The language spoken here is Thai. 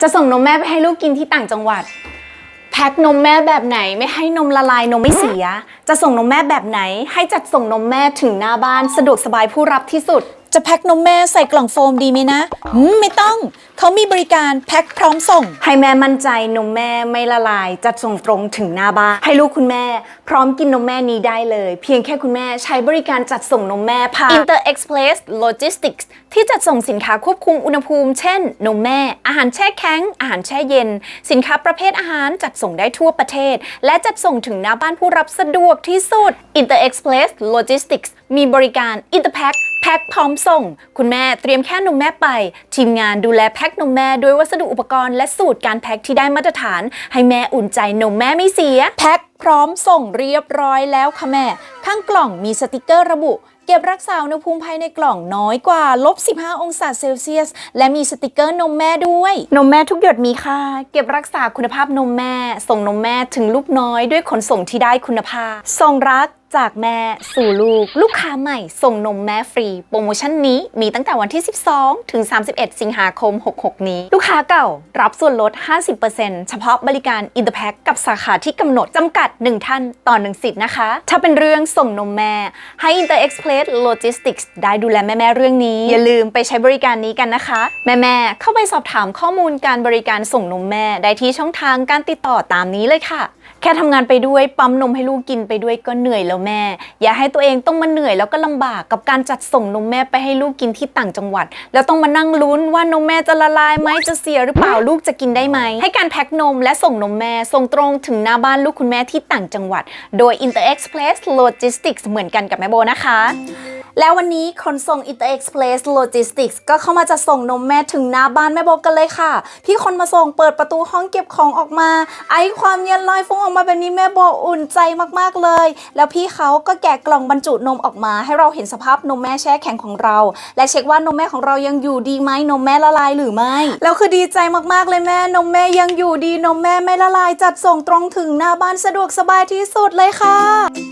จะส่งนมแม่ไปให้ลูกกินที่ต่างจังหวัด แพ็คนมแม่แบบไหนไม่ให้นมละลายนมไม่เสีย จะส่งนมแม่แบบไหน ให้จัดส่งนมแม่ถึงหน้าบ้านสะดวกสบายผู้รับที่สุด จะแพ็คนมแม่ใส่กล่องโฟมดีไหมนะหืมไม่ต้อง เขามีบริการแพ็คพร้อมส่ง ให้แม่มั่นใจนมแม่ไม่ละลาย จัดส่งตรงถึงหน้าบ้าน ให้ลูกคุณแม่ พร้อมกินนมแม่นี้ได้เลย เพียงแค่คุณแม่ใช้บริการจัดส่งนมแม่ผ่าน Inter Express Logistics ที่จัดส่งสินค้าควบคุมอุณหภูมิ เช่น นมแม่ อาหารแช่แข็ง อาหารแช่เย็น สินค้าประเภทอาหารจัดส่งได้ทั่วประเทศ และจัดส่งถึงหน้าบ้านผู้รับสะดวกที่สุด Inter Express Logistics มีบริการ Interpack แพ็คพร้อมส่ง คุณแม่เตรียมแค่นมแม่ไป ทีมงานดูแลแพ็คนมแม่ด้วยวัสดุอุปกรณ์และสูตรการแพ็คที่ได้มาตรฐาน ให้แม่อุ่นใจนมแม่ไม่เสีย แพ็คพร้อมส่งเรียบร้อยแล้วค่ะแม่ ข้างกล่องมีสติกเกอร์ระบุ เก็บรักษาอุณหภูมิภายในกล่องน้อยกว่าลบ 15 องศาเซลเซียส และมีสติกเกอร์นมแม่ด้วย นมแม่ทุกหยดมีค่า เก็บรักษาคุณภาพนมแม่ ส่งนมแม่ถึงลูกน้อยด้วยขนส่งที่ได้คุณภาพ ส่งรัก จากแม่สู่ลูก ลูกค้าใหม่ส่งนมแม่ฟรี โปรโมชั่นนี้มีตั้งแต่วันที่ 12 ถึง 31 สิงหาคม 66 นี้ ลูกค้าเก่ารับส่วนลด 50%เฉพาะบริการ Interpack กับสาขาที่กำหนดจำกัด 1 ท่านต่อ 1 สิทธิ์นะคะ ถ้าเป็นเรื่องส่งนมแม่ ให้ Inter Express Logistics ได้ดูแลแม่ๆเรื่องนี้ อย่าลืมไปใช้บริการนี้กันนะคะ แม่ๆเข้าไปสอบถามข้อมูลการบริการส่งนมแม่ได้ที่ช่องทางการติดต่อตามนี้เลยค่ะ แค่ทำงานไปด้วยปั๊มนมให้ลูกกินไปด้วยก็เหนื่อยแล้วแม่ อย่าให้ตัวเองต้องมาเหนื่อยแล้วก็ลำบากกับการจัดส่งนมแม่ไปให้ลูกกินที่ต่างจังหวัด แล้วต้องมานั่งลุ้นว่านมแม่จะละลายไหมจะเสียหรือเปล่าลูกจะกินได้ไหมให้การแพ็คนมและส่งนมแม่ส่งตรงถึงหน้าบ้านลูกคุณแม่ที่ต่างจังหวัด โดย Inter Express Logistics เหมือนกันกับแม่โบนะคะ แล้ววันนี้ขนส่ง Inter Express Logistics ก็เข้ามาจะส่งนมแม่ถึงหน้าบ้านแม่โบกันเลยค่ะ พี่คนมาส่งเปิดประตูห้องเก็บของออกมา ไอความเย็นลอยฟุ้งออกมาแบบนี้แม่โบอุ่นใจมากๆเลย แล้วพี่เขาก็แกะกล่องบรรจุนมออกมา ให้เราเห็นสภาพนมแม่แช่แข็งของเรา และเช็คว่านมแม่ของเรายังอยู่ดีไหมนมแม่ละลายหรือไม่แล้วคือดีใจมากๆเลยแม่นมแม่ยังอยู่ดีนมแม่ไม่ละลายจัดส่งตรงถึงหน้าบ้านสะดวกสบายที่สุดเลยค่ะ